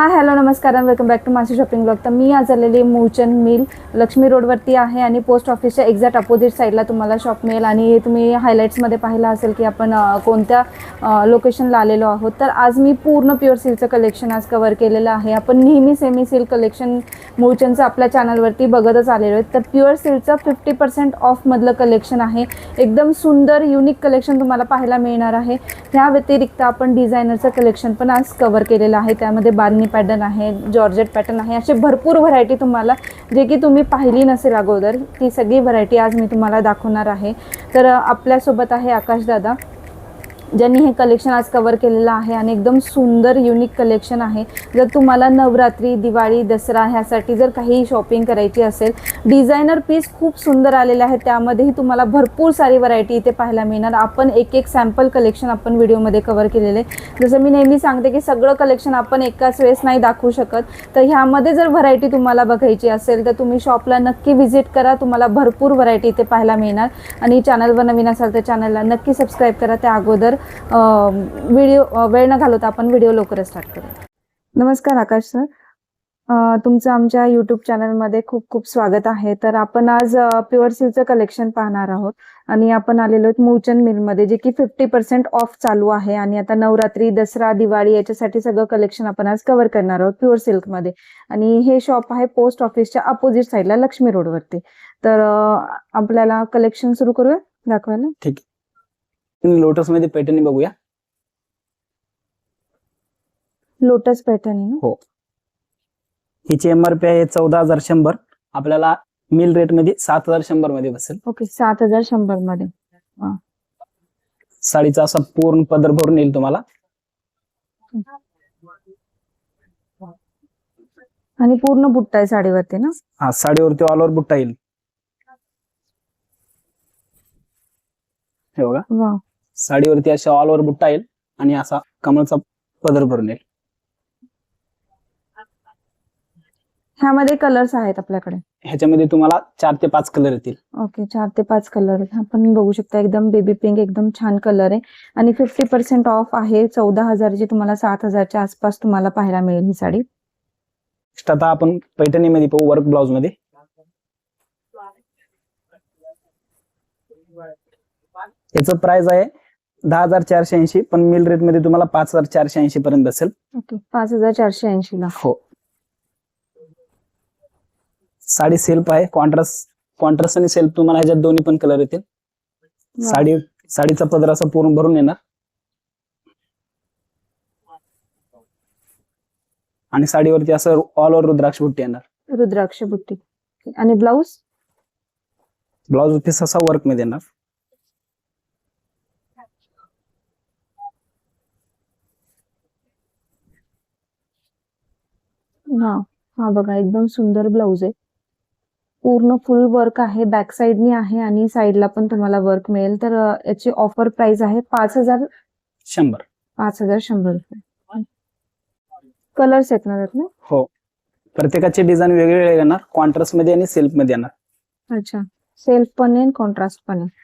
हां हॅलो नमस्कार welcome back to माझी शॉपिंग ब्लॉग तर मी आज आलेली मूळचंद मिल लक्ष्मी रोडवरती आहे आणि पोस्ट ऑफिसच्या एक्झॅक्ट अपोजिट साईडला तुम्हाला शॉप मिळेल. आणि तुम्ही हायलाईट्समध्ये पाहिलं असेल की आपण कोणत्या लोकेशनला आलेलो आहोत. तर आज मी पूर्ण प्युअर सिल्कचं कलेक्शन आज कवर केलेलं आहे. आपण नेहमी सेमी सिल्क कलेक्शन मूळचंदचं आपल्या चॅनलवरती बघतच आलेलो आहे. तर प्युअर सिल्कचं फिफ्टी पर्सेंट ऑफमधलं कलेक्शन आहे. एकदम सुंदर युनिक कलेक्शन तुम्हाला पाहायला मिळणार आहे. ह्या व्यतिरिक्त आपण डिझायनरचं कलेक्शन पण आज कवर केलेलं आहे. त्यामध्ये बारनी पॅटर्न आहे जॉर्जेट पॅटर्न आहे असे भरपूर व्हरायटी तुम्हाला जे की तुम्ही पाहिली नसेल अगोदर ती सगळी व्हरायटी आज मी तुम्हाला दाखवणार आहे. तर आपल्यासोबत आहे आकाश दादा ज्यांनी हे कलेक्शन आज कवर केलेलं आहे आणि एकदम सुंदर युनिक कलेक्शन आहे. जर तुम्हाला नवरात्री दिवाळी दसरा ह्यासाठी जर काही शॉपिंग करायची असेल डिझायनर पीस खूप सुंदर आलेले आहेत. त्यामध्येही तुम्हाला भरपूर सारी व्हरायटी इथे पाहायला मिळणार. आपण एक एक सॅम्पल कलेक्शन आपण व्हिडिओमध्ये कवर केलेले. आहे. जसं मी नेहमी सांगते की सगळं कलेक्शन आपण एकाच वेळेस नाही दाखवू शकत. तर ह्यामध्ये जर व्हरायटी तुम्हाला बघायची असेल तर तुम्ही शॉपला नक्की व्हिजिट करा. तुम्हाला भरपूर व्हरायटी इथे पाहायला मिळणार. आणि चॅनलवर नवीन असाल तर चॅनलला नक्की सबस्क्राईब करा. त्या अगोदर व्हिडिओ वेळ न घालवता आपण व्हिडिओ लवकरच स्टार्ट करू नमस्कार आकाश सर तुमचं आमच्या यूट्यूब चॅनलमध्ये खूप खूप स्वागत आहे. तर आपण आज प्युअर सिल्कचं कलेक्शन पाहणार आहोत. आणि आपण आलेलो आहोत मूळचंद मिलमध्ये जे की फिफ्टी पर्सेंट ऑफ चालू आहे. आणि आता नवरात्री दसरा दिवाळी याच्यासाठी सगळं कलेक्शन आपण आज कव्हर करणार आहोत प्युअर सिल्कमध्ये आणि हे शॉप आहे पोस्ट ऑफिसच्या अपोजिट साईडला लक्ष्मी रोडवरती तर आपल्याला कलेक्शन सुरू करूया? दाखवायला लोटसमध्ये पैठणी बघूया. लोटस पॅटर्न ना? हिची एमआरपी आहे चौदा हजार शंभर. आपल्याला मिल रेटमध्ये सात हजार शंभरमध्ये बसेल. ओके सात हजार शंभरमध्ये साडीचा असा पूर्ण पदर भरून येईल तुम्हाला. आणि पूर्ण बुट्टा आहे साडीवरती ना? हा साडीवरती ऑल ओव्हर बुट्टा येईल. हे बघा. साडीवरती अशा ऑल ओव्हर बुट्टा येईल आणि असा कमळचा पदर भरून येईल. ह्यामध्ये कलर्स आहेत आपल्याकडे. ह्याच्यामध्ये तुम्हाला चार ते पाच कलर येतील. ओके चार ते पाच कलर आपण बघू शकता एकदम बेबी पिंक एकदम छान कलर आहे. आणि फिफ्टी पर्सेंट ऑफ आहे चौदा हजारची तुम्हाला सात हजारच्या आसपास तुम्हाला पाहायला मिळेल ही साडी. नेक्स्ट आता आपण पैठणीमध्ये पाहू वर्क ब्लाउजमध्ये. याचं प्राइस आहे दहा हजार चारशे ऐंशी पण मिल रेटमध्ये तुम्हाला पाच हजार चारशे ऐंशी पर्यंत बसेल ओके पाच हजार चारशे ऐंशी ला. हो. साडी सेल्फ आहे कॉन्ट्रास्ट कॉन्ट्रास्ट आणि सेल्फ तुम्हाला ह्याच्यात दोन्ही पण कलर येतील. साडी साडीचा पदर असा पूर्ण भरून येणार. आणि साडीवरती असं ऑल ओव्हर रुद्राक्ष बुट्टी येणार. रुद्राक्ष बुट्टी. आणि ब्लाऊज ब्लाउज पीस असा वर्कमध्ये येणार. हा हा बघा एकदम सुंदर ब्लाऊज आहे. पूर्ण फुल वर्क आहे बॅक साईडनी आहे आणि साईडला पण तुम्हाला वर्क मिळेल. तर याची ऑफर प्राइस आहे पाच हजार शंभर. पाच हजार शंभर रुपये. कलर्स आहेत ना त्यात ना? हो. प्रत्येकाचे डिझाईन वेगवेगळे येणार कॉन्ट्रास्टमध्ये आणि सेल्फमध्ये येणार. अच्छा. सेल्फ पण आहे कॉन्ट्रास्ट पण आहे.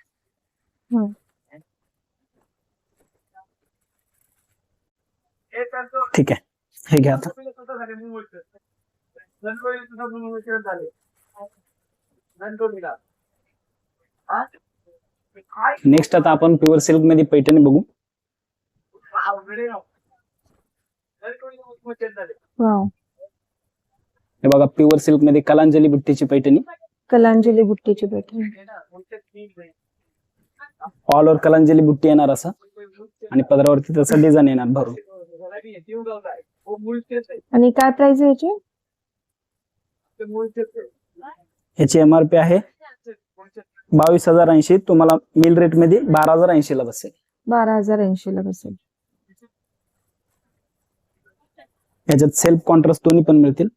ठीक आहे. हे घ्या आता. नेक्स्ट आता आपण प्युअर सिल्कमध्ये पैठणी बघू. वाव हे बघा प्युअर सिल्कमध्ये कलांजली बुट्टीची पैठणी. कलांजली बुट्टीची पॅटर्न ऑल ओव्हर कलांजली बुट्टी येणार असं. आणि पदरावरती तसं डिझाईन येणार भरून. आणि काय प्राइस आहे याची? ह्याची एमआरपी आहे. बावीस हजार ऐंशी. तुम्हाला मिल रेटमध्ये बारा हजार ऐंशी ला बसेल. बारा हजार ऐंशी ला बसेल. ह्याच्यात सेल्फ कॉन्ट्रास्ट दोन्ही पण मिळतील.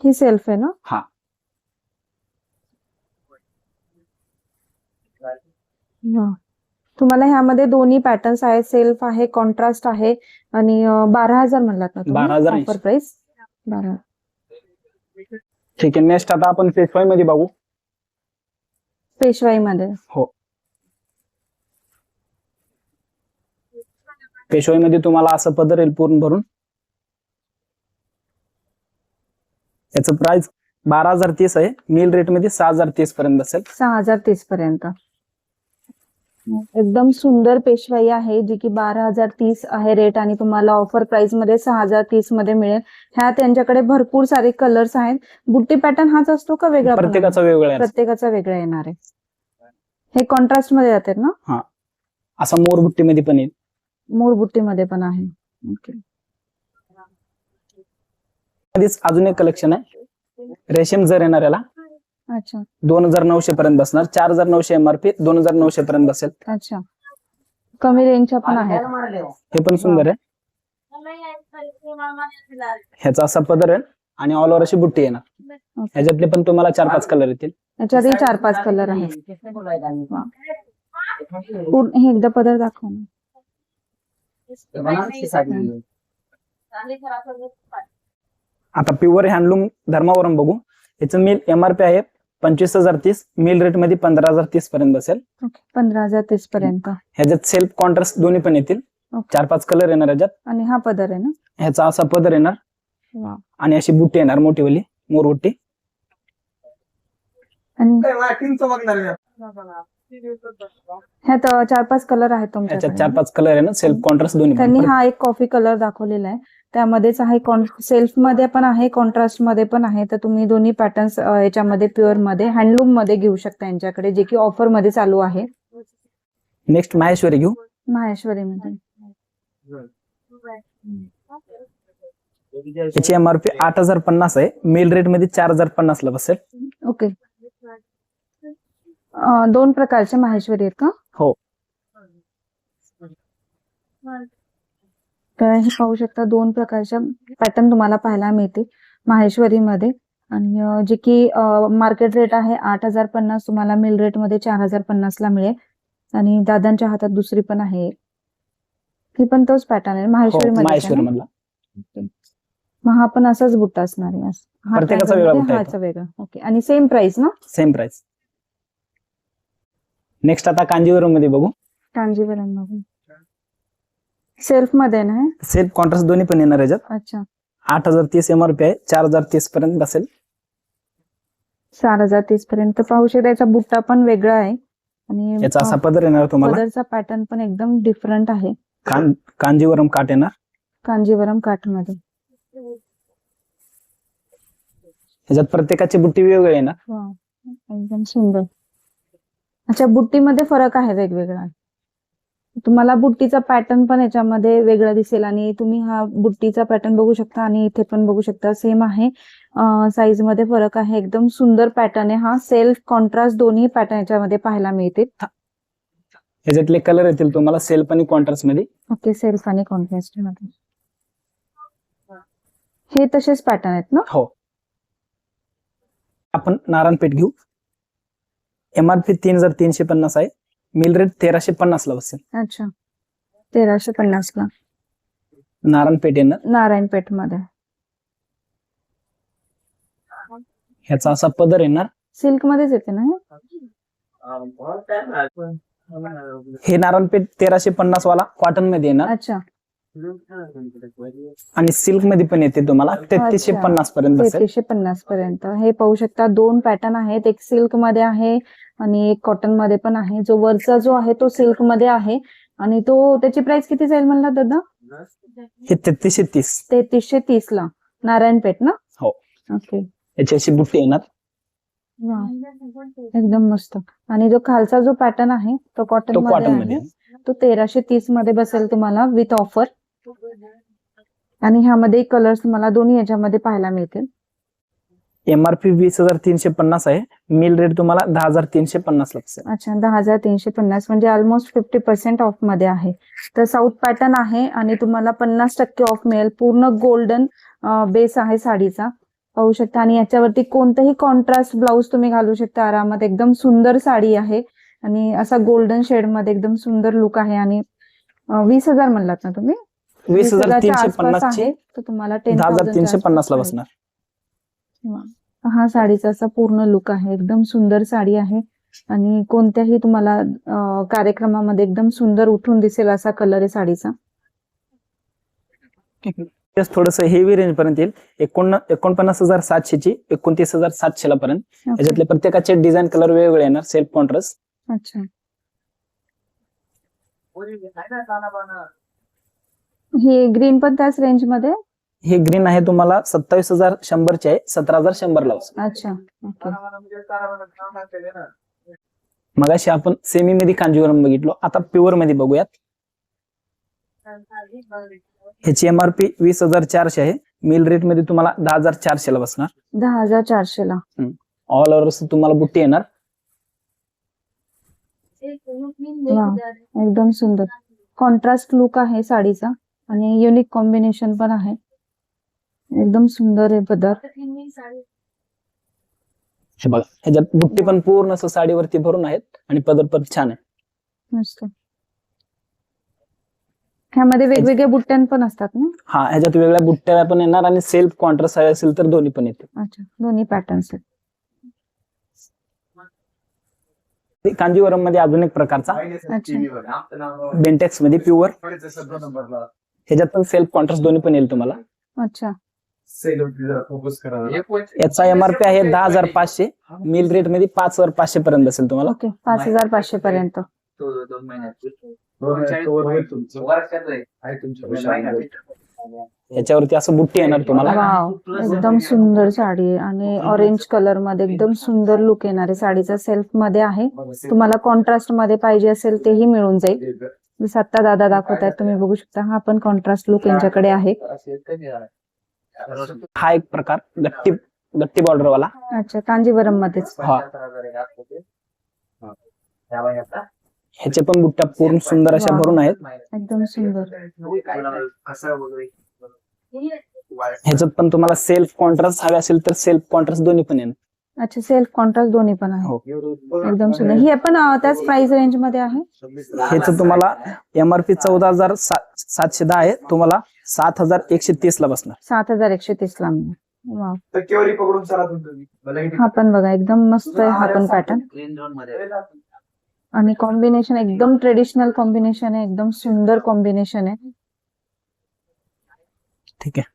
ही सेल्फ आहे ना? हा. तुम्हाला ह्यामध्ये दोन्ही पॅटर्न्स आहेत. सेल्फ आहे कॉन्ट्रास्ट आहे आणि बारा हजार म्हणलात ना 12,080. ऑफर प्राइस बारा. ठीक आहे. नेक्स्ट आता आपण पेशवाई मध्ये बघू पेशवाईमध्ये पेशवाईमध्ये तुम्हाला असं पदर येईल पूर्ण भरून. याचं प्राइस बारा हजार तीस आहे. मिल रेटमध्ये सहा हजार तीस पर्यंत असेल. सहा हजार तीस पर्यंत. एकदम सुंदर पेशवाई आहे जी की बारा हजार तीस आहे रेट आणि तुम्हाला ऑफर प्राइसमध्ये सहा हजार तीसमध्ये मिळेल. ह्या त्यांच्याकडे भरपूर सारे कलर्स आहेत. बुट्टी पॅटर्न हाच असतो का वेगळा प्रत्येकाचा आहे. प्रत्येकाचा वेगळा येणार आहे. हे कॉन्ट्रास्टमध्ये जातात ना? असा मोरबुट्टीमध्ये पण येईल. मूळ बुट्टीमध्ये पण आहे. ओके. मध्येच अजून एक कलेक्शन आहे. रेशीम जर येणार याला अच्छा. दोन हजार नऊशे पर्यंत बसणार. चार हजार नऊशे एमआरपी दोन हजार नऊशे पर्यंत बसेल. अच्छा. कमी रेंजच्या पण आहेत. हे. पण सुंदर आहे. ह्याचा असा पदर आहे आणि ऑल ओव्हर अशी बुट्टी येणार. ह्याच्यातले पण तुम्हाला चार पाच कलर येतील याच्यातही चार पाच कलर आहेत पूर्ण- हे एकदा पदर दाखव ना. आता प्युअर हँडलूम धर्मावरून बघू. याचं मिल एमआरपी आहे. पंचवीस हजार तीस मिल रेटमध्ये पंधरा हजार तीस पर्यंत बसेल. ओके पंधरा हजार तीस पर्यंत. ह्याच्यात सेल्फ कॉन्ट्रास्ट दोन्ही पण येतील. चार पाच कलर येणार ह्याच्यात. आणि हा पदर आहे ना? ह्याचा असा पदर येणार. आणि अशी बुट्टी येणार मोठीवाली मोरबुट्टी आणि ह्यात चार पाच कलर आहेत चार पाच कलर आहे ना सेल्फ कॉन्ट्रास्ट दोन्ही त्यांनी. हा एक कॉफी कलर दाखवलेला आहे. त्यामध्येच आहे सेल्फमध्ये पण आहे कॉन्ट्रास्टमध्ये पण आहे. तर तुम्ही दोन्ही पॅटर्न्स याच्यामध्ये प्युअरमध्ये हँडलूममध्ये घेऊ शकता यांच्याकडे जे की ऑफरमध्ये चालू आहे. नेक्स्ट माहेश्वरी घेऊ. माहेश्वरी मध्ये याची एमआरपी आठ हजार पन्नास आहे. मिल रेटमध्ये चार हजार पन्नास ला बसेल ओके दोन प्रकारचे माहेश्वरी आहेत का? हो. तर हे पाहू शकता दोन प्रकारच्या पॅटर्न तुम्हाला पाहायला मिळतील. माहेश्वरीमध्ये आणि जे की मार्केट रेट आहे आठ हजार पन्नास तुम्हाला मिल रेटमध्ये चार हजार पन्नास ला मिळेल. आणि दादांच्या हातात दुसरी पण आहे ही पण तोच पॅटर्न आहे. हो माहेश्वरी माहेश्वरी मध्ये मधला मग हा पण असाच बुट्टा असणार आहे. वेगळा ओके आणि सेम प्राइस ना? सेम प्राइस नेक्स्ट आता कांजीवरममध्ये बघू. कांजीवरममध्ये सेल्फमध्ये ना? सेल्फ कॉन्ट्रास्ट दोन्ही पण येणार याच्यात. अच्छा. आठ हजार तीस एमआरपी आहे चार हजार तीस पर्यंत बसेल. चार हजार तीस पर्यंत पाहू शकता याचा बुट्टा पण वेगळा आहे. आणि याचा असा पदर येणार तुम्हाला. पदरचा पॅटर्न पण एकदम डिफरंट आहे. कां कांजीवरम काट येणार. कांजीवरम काठमध्ये ह्याच्यात प्रत्येकाची बुट्टी वेगवेगळी येणार. एकदम सुंदर. अच्छा बुट्टीमध्ये फरक आहे वेगवेगळा. तुम्हाला बुट्टीचा पॅटर्न पण याच्यामध्ये वेगळा दिसेल आणि तुम्ही हा बुट्टीचा पॅटर्न बघू शकता आणि इथे पण बघू शकता सेम आहे. साईजमध्ये फरक आहे. एकदम सुंदर पॅटर्न आहे हा. सेल्फ कॉन्ट्रास्ट दोन्ही पॅटर्न याच्यामध्ये पाहायला मिळतील ह्याच्यातले कलर येतील तुम्हाला सेल्फ आणि कॉन्ट्रास्टमध्ये. ओके सेल्फ आणि कॉन्ट्रास्टमध्ये. हे तसेच पॅटर्न आहेत ना? हो. आपण नारायणपेठ घेऊ. एमआरपी तीन हजार तीनशे पन्नास आहे. मिल रेट तेराशे पन्नास ला बसेल. अच्छा. तेराशे पन्नास ला नारायणपेठ येणार नारायणपेठमध्ये ह्याचा असा पदर येणार. सिल्क मध्येच येते ना हे? हे नारायणपेठ तेराशे पन्नास वाला कॉटनमध्ये येणार. अच्छा. आणि सिल्कमध्ये पण येते तुम्हाला. तेहतीसशे. पन्नास पर्यंत बसेल तेहतीसशे पन्नास पर्यंत हे पाहू शकता दोन पॅटर्न आहेत. एक सिल्कमध्ये आहे आणि एक कॉटनमध्ये पण आहे. जो वरचा जो आहे तो सिल्कमध्ये आहे. आणि तो त्याची प्राइस किती जाईल म्हणला दादा? हे तेहतीसशे तीस. तेहतीसशे तीस ला. नारायणपेठ ना? हो. ओके याची अशी बुट्टी येणार. एकदम मस्त. आणि जो खालचा जो पॅटर्न आहे तो कॉटन तो मध्ये कॉटनमध्ये आहे. तो तेराशे तीसमध्ये बसेल तुम्हाला विथ ऑफर आणि ह्यामध्ये कलर्स तुम्हाला दोन्ही याच्यामध्ये पाहायला मिळतील. एमआरपी वीस हजार तीनशे पन्नास आहे. मिल रेट तुम्हाला दहा हजार तीनशे पन्नास ला बसेल अच्छा दहा हजार तीनशे पन्नास म्हणजे ऑलमोस्ट फिफ्टी पर्सेंट ऑफमध्ये आहे. तर साऊथ पॅटर्न आहे आणि तुम्हाला पन्नास टक्के ऑफ मिळेल. पूर्ण गोल्डन बेस आहे साडीचा. पाहू शकता. आणि याच्यावरती कोणतंही कॉन्ट्रास्ट ब्लाऊज तुम्ही घालू शकता आरामात. एकदम सुंदर साडी आहे. आणि असा गोल्डन शेडमध्ये एकदम सुंदर लुक आहे. आणि वीस हजार म्हणलात ना तुम्ही? वीस हजार तीनशे पन्नास आहे. तर तुम्हाला टेन हजार तीनशे पन्नास ला बसणार. हा साडीचा असा पूर्ण लुक आहे. एकदम सुंदर साडी आहे. आणि कोणत्याही तुम्हाला कार्यक्रमामध्ये एकदम सुंदर उठून दिसेल असा कलर आहे साडीचा. थोडस हेवी रेंज पर्यंत येईल. एकोण एकोणपन्नास हजार सातशेची एकोणतीस हजार सातशेला पर्यंत. Okay. याच्यातले प्रत्येकाचे डिझाईन कलर वेगवेगळे येणार. सेल्फ कॉन्ट्रास्ट अच्छा. ही ग्रीन पण त्याच रेंजमध्ये? हे ग्रीन आहे तुम्हाला सत्तावीस हजार शंभरचे आहे सतरा हजार शंभर लावस अच्छा मगाशी आपण सेमी मध्ये कांजीवरम बघितलो आता प्युअरमध्ये बघूयात. ह्याची एमआरपी वीस हजार चारशे आहे. मिल रेटमध्ये तुम्हाला दहा हजार चारशे ला बसणार. दहा हजार चारशे ला ऑल ओव्हर तुम्हाला बुट्टी येणार. एकदम सुंदर. कॉन्ट्रास्ट लुक आहे साडीचा आणि युनिक कॉम्बिनेशन पण आहे. एकदम सुंदर आहे पदर हे बघा ह्याच्यात बुट्टी पण पूर्ण असं साडीवरती भरून आहेत आणि पदर पण छान आहे. मस्त. ह्यामध्ये वेगवेगळ्या बुट्ट्यां पण असतात ना? हा ह्याच्यात वेगळ्या बुट्ट्या पण येणार आणि सेल्फ कॉन्ट्रास्ट हवे असेल तर दोन्ही पण येते अच्छा दोन्ही पॅटर्न्स आहेत. कांजीवरममध्ये अजून एक प्रकारचा बेंटेक्समध्ये प्युअर ह्याच्यात पण सेल्फ कॉन्ट्रास्ट दोन्ही पण येईल तुम्हाला. अच्छा. याचा एमआरपी आहे दहा हजार पाचशे. मिल रेटमध्ये पाच हजार पाचशे पर्यंत बसेल तुम्हाला? ओके पाच हजार पाचशे पर्यंत दोन महिन्यात. याच्यावरती असं बुट्टी येणार तुम्हाला? एकदम सुंदर साडी आहे आणि ऑरेंज कलरमध्ये एकदम सुंदर लुक येणार आहे साडीचा सेल्फमध्ये आहे. तुम्हाला कॉन्ट्रास्टमध्ये पाहिजे असेल तेही मिळून जाईल. जसं आता दादा दाखवतायत तुम्ही बघू शकता हा पण कॉन्ट्रास्ट लुक यांच्याकडे आहे? हा एक प्रकार गट्टी गट्टी बॉर्डर वाला अच्छा कांजीवरम मध्येच हा. ह्याचे पण बुट्ट्या पूर्ण सुंदर अशा. भरून आहेत. एकदम सुंदर. ह्याच्यात पण तुम्हाला सेल्फ कॉन्ट्रास्ट हवे असेल तर सेल्फ कॉन्ट्रास्ट दोन्ही पण येणार. अच्छा सेल्फ कॉन्ट्रास्ट दोन्ही पण आहे. हो. एकदम सुंदर. ही पण त्याच प्राइस रेंजमध्ये आहे? ह्याचं तुम्हाला एमआरपी चौदा हजार सातशे दहा आहे. तुम्हाला सात हजार एकशे तीस ला बसणार. सात हजार एकशे तीस ला हा पण बघा एकदम मस्त आहे हा पण पॅटर्न आणि कॉम्बिनेशन एकदम ट्रेडिशनल कॉम्बिनेशन आहे एकदम सुंदर कॉम्बिनेशन आहे. ठीक आहे.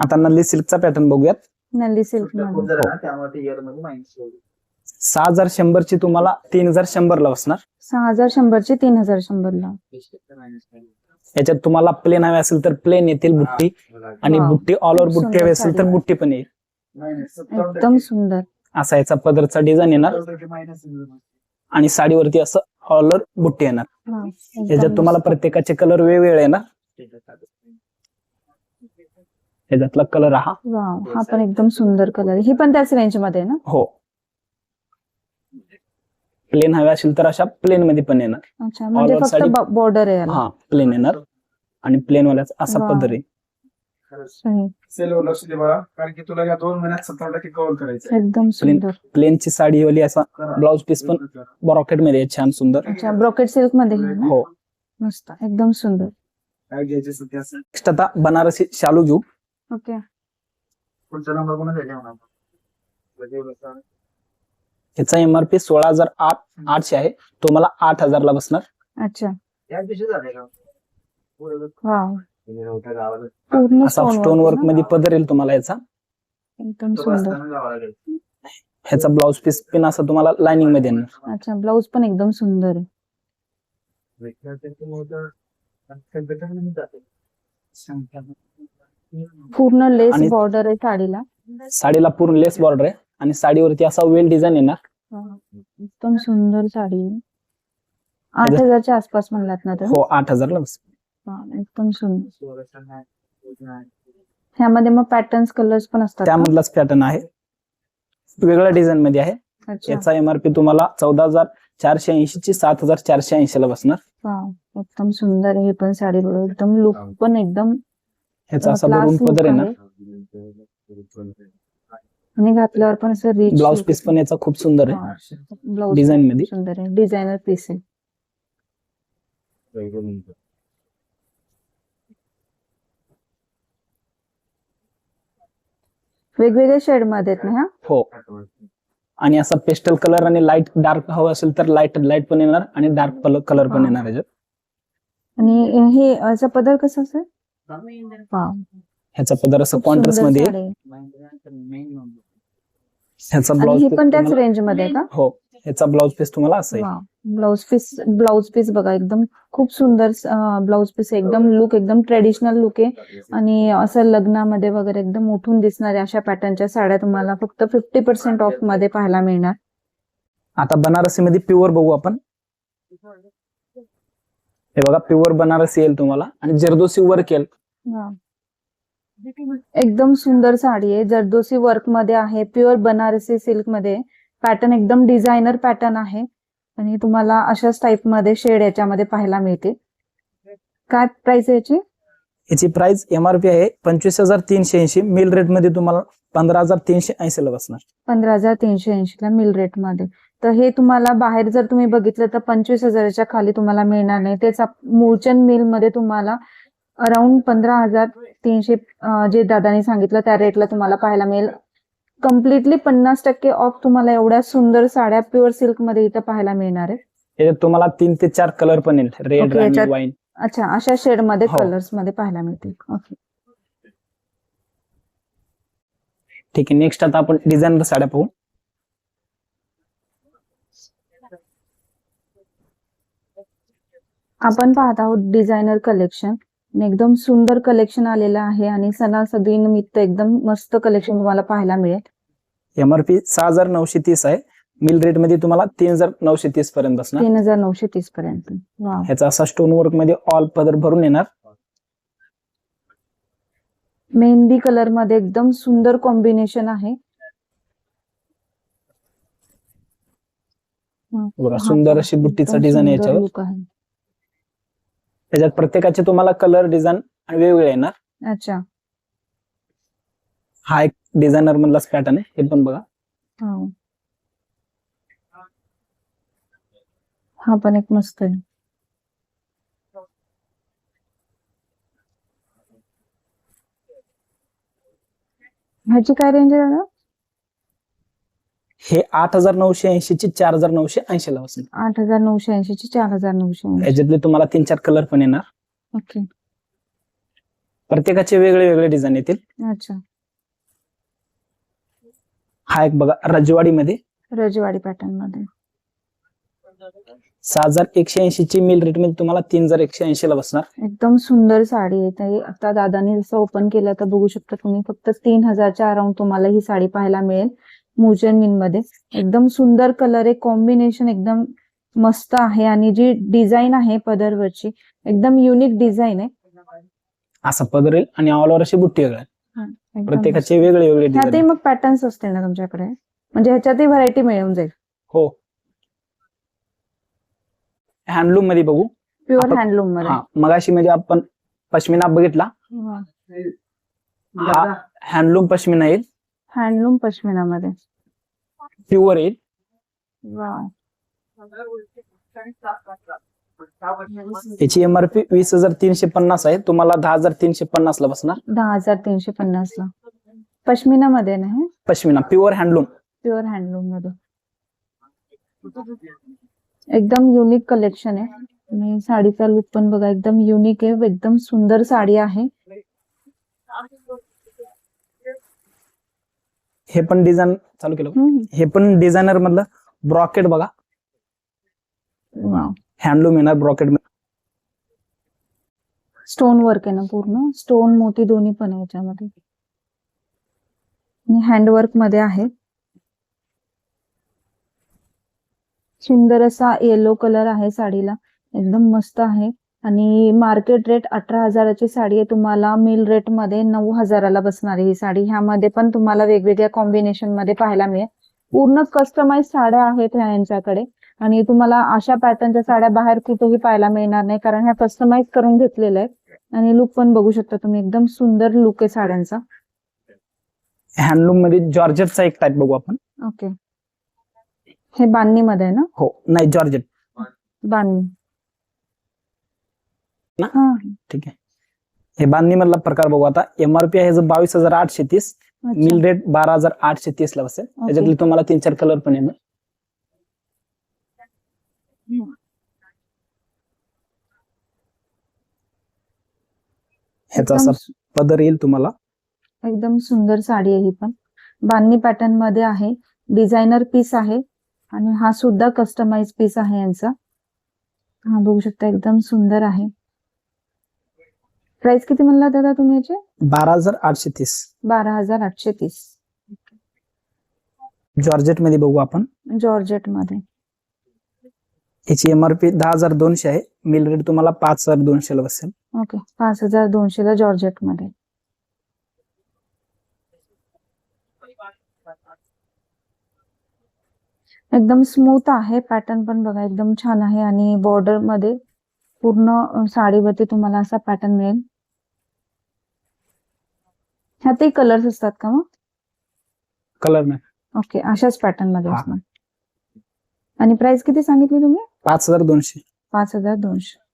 आता नल्ली सिल्कचा पॅटर्न बघूयात. नल्ली सिल्कमध्ये. सहा हजार शंभरची तुम्हाला तीन हजार शंभर ला बसणार. सहा हजार शंभरची तीन हजार शंभर ला याच्यात तुम्हाला प्लेन हवे असेल तर प्लेन येतील बुट्टी. आणि Wow. बुट्टी ऑल ओव्हर खूप बुट्टी सुंदर हवी असेल तर साडी. बुट्टी पण येईल. एकदम सुंदर. असा याचा पदरचा डिझाईन येणार. आणि साडीवरती असं ऑल ओव्हर बुट्टी येणार. एकदम याच्यात तुम्हाला. प्रत्येकाचे कलर वेगवेगळे येणार याच्यातला कलर हा. वाव हा पण एकदम सुंदर कलर ही पण त्याच रेंजमध्ये आहे ना? हो. प्लेन हवे असेल तर अशा प्लेन मध्ये पण येणार. अच्छा म्हणजे over फक्त साडी. बॉर्डर आहे याला. हा प्लेन येणार. आणि प्लेन वाल्याचा असा Wow. पदर आहे. सही. सेलवर लक्ष दे बघा कारण की तुला या दोन महिन्यात सत्तर टक्के कव्हर करायचं एकदम सुंदर. प्लेनची साडी वाली असा ब्लाउज पीस पण ब्रॉकेटमध्ये आहे छान सुंदर. अच्छा ब्रोकेट सिल्कमध्ये आहे ना? हो. मस्त एकदम सुंदर. काय घ्यायचे सध्या असं नेक्स्ट आता बनारसी शालू घेऊ. ओके. पुढचा नंबर कोणा द्यायचा याचा एमआरपी सोळा हजार आठ आठशे आहे. तो मला आठ हजार ला बसणार. अच्छा. या दिवशी झाले का? वाव. पूर्ण असा स्टोन वर्क? मध्ये पदर येईल तुम्हाला याचा. एकदम सुंदर. ह्याचा ब्लाउज पीस पण असं तुम्हाला लाइनिंगमध्ये येणार. अच्छा ब्लाऊज पण एकदम सुंदर आहे. पूर्ण लेस आणि- बॉर्डर आहे साडीला. साडीला पूर्ण लेस बॉर्डर आहे. आणि साडीवरती असा वेल डिझाईन येणार एकदम सुंदर साडी आहे. आठ हजारच्या आसपास म्हणलात ना तर हो आठ हजार ला बस हा, एकदम सुंदर. ह्यामध्ये मग पॅटर्न्स कलर्स पण असतात का? त्यामधलाच पॅटर्न आहे. वेगळ्या डिझाईन मध्ये आहे. अच्छा. याचा एमआरपी तुम्हाला चौदा हजार चारशे ऐंशी ची सात हजार चारशे ऐंशी ला बसणार. वाव, एकदम सुंदर आहे. ही पण साडी बघा एकदम लुक पण एकदम ह्याचा असा भरून पदर आहे. आणि घातल्यावर पण असं रिच ब्लाउज पीस पण याचा खूप सुंदर आहे. ब्लाउज डिझाईन मध्ये. सुंदर आहे. डिझायनर पीस आहे. वेगवेगळ्या शेडमध्ये आहेत ना हो. आणि असा पेस्टल कलर आणि लाइट डार्क हवं असेल तर लाइट लाइट पण येणार आणि डार्क कलर पण. येणार याच्यात आणि हे याचा पदर कसा असेल? ह्याचा पदर असं कॉन्ट्रास्ट सुंदरमध्ये. ह्याचा ब्लाउज पण त्याच रेंजमध्ये का? हो ह्याचा ब्लाउज पीस तुम्हाला असं आहे. ब्लाउज पीस ब्लाउज पीस बघा एकदम खूप सुंदर ब्लाउज पीस एकदम लुक एकदम ट्रेडिशनल लुक आहे. आणि असं लग्नामध्ये वगैरे एकदम उठून दिसणाऱ्या अशा पॅटर्नच्या साड्या तुम्हाला फक्त फिफ्टी पर्सेंट ऑफमध्ये पाहायला मिळणार. आता बनारसी मध्ये प्युअर बघू आपण. हे बघा प्युअर बनारसी येईल तुम्हाला. आणि जरदोसी वर्क येईल. एकदम सुंदर साडी आहे. जरदोसी वर्कमध्ये आहे. प्युअर बनारसी सिल्कमध्ये. पॅटर्न एकदम डिझायनर पॅटर्न आहे. आणि तुम्हाला अशाच टाइपमध्ये शेड याच्यामध्ये पाहायला मिळते काय प्राइस याची? याची प्राइस एमआरपी आहे. पंचवीस हजार तीनशे ऐंशी. मिल रेटमध्ये तुम्हाला पंधरा हजार तीनशे ऐंशी ला बसणार. पंधरा हजार तीनशे ऐंशी ला मिल रेटमध्ये. तर हे तुम्हाला बाहेर जर तुम्ही बघितलं तर पंचवीस हजाराच्या खाली तुम्हाला मिळणार नाही. तेच मूळचंद मिलमध्ये तुम्हाला अराउंड पंधरा हजार तीनशे जे दादानी सांगितलं त्या रेटला तुम्हाला पाहायला मिळेल. कम्प्लिटली पन्नास टक्के ऑफ तुम्हाला एवढ्या सुंदर साड्या प्युअर सिल्कमध्ये इथं पाहायला मिळणार आहे याच्यात तुम्हाला तीन ते चार कलर पण येईल. रेड Okay, राणी याच्यात- वाईन अच्छा अशा शेडमध्ये हो. कलर्समध्ये पाहायला मिळतील. ओके ठीक आहे नेक्स्ट आता आपण डिझायनर साड्या पाहू. आपण पाहत आहोत डिझायनर कलेक्शन एकदम सुंदर कलेक्शन आलेलं आहे आणि सणासुदी निमित्त एकदम मस्त कलेक्शन तुम्हाला पाहायला मिळेल. एमआरपी सहा हजार नऊशे तीस आहे. मिल रेटमध्ये तुम्हाला तीन हजार नऊशे तीस पर्यंत बसणार. तीन हजार नऊशे तीस पर्यंत. ह्याचा असा स्टोन वर्कमध्ये ऑल पदर भरून येणार. मेहंदी कलरमध्ये एकदम सुंदर कॉम्बिनेशन आहे. बघा सुंदर अशी बुट्टीचा डिझाईन याच्यावर. त्याच्यात प्रत्येकाचे तुम्हाला कलर डिझाईन वेगवेगळे येणार. अच्छा. हा एक डिझायनर मधलाच पॅटर्न आहे. हे पण बघा. हो. हा पण एक मस्त आहे. ह्याची काय रेंज आहे दादा? हे आठ हजार नऊशे ऐंशी ची चार हजार नऊशे ऐंशी ला बसणार आठ हजार नऊशे ऐंशी ची चार हजार नऊशे याच्यातले तुम्हाला तीन चार कलर पण येणार. ओके. प्रत्येकाचे वेगळे वेगळे डिझाईन येतील. अच्छा. हा एक बघा रजवाडी मध्ये रजवाडी पॅटर्नमध्ये. सहा हजार एकशे ऐंशी ची मिल रेटमध्ये तुम्हाला तीन हजार एकशे ऐंशी ला बसणार. एकदम सुंदर साडी आहे ताई. आता दादानी जसं ओपन केलं तर बघू शकता तुम्ही फक्त तीन हजारच्या अराउंड तुम्हाला ही साडी पाहायला मिळेल. मध्ये एकदम सुंदर कलर आहे. कॉम्बिनेशन एकदम मस्त आहे आणि जी डिझाईन आहे पदरवरची एकदम युनिक डिझाईन आहे. असा पदर येईल आणि ऑल ओव्हर अशी बुट्टी वेगळ्या प्रत्येकाचे वेगळे वेगळे डिझाईन मग पॅटर्न्स असतील ना तुमच्याकडे? म्हणजे ह्याच्यातही व्हरायटी मिळून जाईल. हो. हँडलूममध्ये बघू. प्युअर हँडलूममध्ये. हा मगाशी म्हणजे आपण पश्मिना बघितला. हँडलूम पश्मिना येईल. हँडलूम पश्मिना मध्ये प्युअर येईल याची एमआरपी वीस हजार तीनशे पन्नास आहे. तुम्हाला दहा हजार तीनशे पन्नास ला बसणार. दहा हजार तीनशे पन्नास ला पश्मिना मध्ये ना हे? पश्मिना प्युअर हँडलूम प्युअर हँडलूममध्ये एकदम युनिक कलेक्शन आहे. आणि साडीचा लुक पण बघा एकदम युनिक आहे. एकदम सुंदर साडी आहे. हे पण डिझाईन चालू केलं. हे पण डिझायनर मधलं ब्रॉकेट बघा. हँडलूम येणार ब्रॉकेट स्टोन वर्क आहे ना पूर्ण? स्टोन मोती दोन्ही पण आहे याच्यामध्ये. हँडवर्कमध्ये आहे. सुंदर असा येलो कलर आहे साडीला. एकदम मस्त आहे. आणि मार्केट रेट अठरा हजाराची साडी आहे. तुम्हाला मिल रेटमध्ये नऊ हजाराला बसणार आहे ही साडी. ह्यामध्ये पण तुम्हाला वेगवेगळ्या कॉम्बिनेशनमध्ये पाहायला मिळेल. पूर्ण कस्टमाइज साड्या आहेत ह्या यांच्याकडे. आणि तुम्हाला अशा पॅटर्नच्या साड्या बाहेर कुठेही पाहायला मिळणार नाही कारण ह्या कस्टमाइज करून घेतलेल्या आहेत. आणि लुक पण बघू शकता तुम्ही. एकदम सुंदर लुक आहे साड्यांचा. हँडलूममध्ये जॉर्जेटचा एक टाईप बघू आपण. ओके हे बांधणी मध्ये आहे ना? हो. नाही जॉर्जेट. बांधणी. ना? ठीक आहे. हे बांधणी मधला प्रकार बघू आता. एमआरपी आहे जो बावीस हजार आठशे तीस मिल रेट बारा हजार आठशे तीस ला बसेल त्याच्यातले तुम्हाला तीन चार कलर पण येणार. ह्याचा असा पदर येईल तुम्हाला. एकदम सुंदर साडी आहे ही पण. बांधणी पॅटर्नमध्ये आहे. डिझायनर पीस आहे. आणि हा सुद्धा कस्टमाइज पीस आहे यांचा. हा बघू शकता एकदम सुंदर आहे. प्राइस किती म्हणला दादा तुम्ही याचे? बारा हजार आठशे तीस. बारा हजार आठशे तीस. जॉर्जेटमध्ये बघू आपण. जॉर्जेटमध्ये याची एमआरपी दहा हजार दोनशे आहे. मिल रेट तुम्हाला पाच हजार दोनशे ला बसेल. ओके. पाच हजार दोनशे ला जॉर्जेटमध्ये एकदम स्मूथ आहे. पॅटर्न पण बघा एकदम छान आहे. आणि बॉर्डरमध्ये पूर्ण साडीवरती तुम्हाला असा पॅटर्न मिळेल. ह्यातही कलर्स असतात का मग? कलर नाही. ओके अशाच पॅटर्नमध्ये हा. असणार. आणि प्राइस किती सांगितली तुम्ही? पाच हजार दोनशे. पाच हजार दोनशे.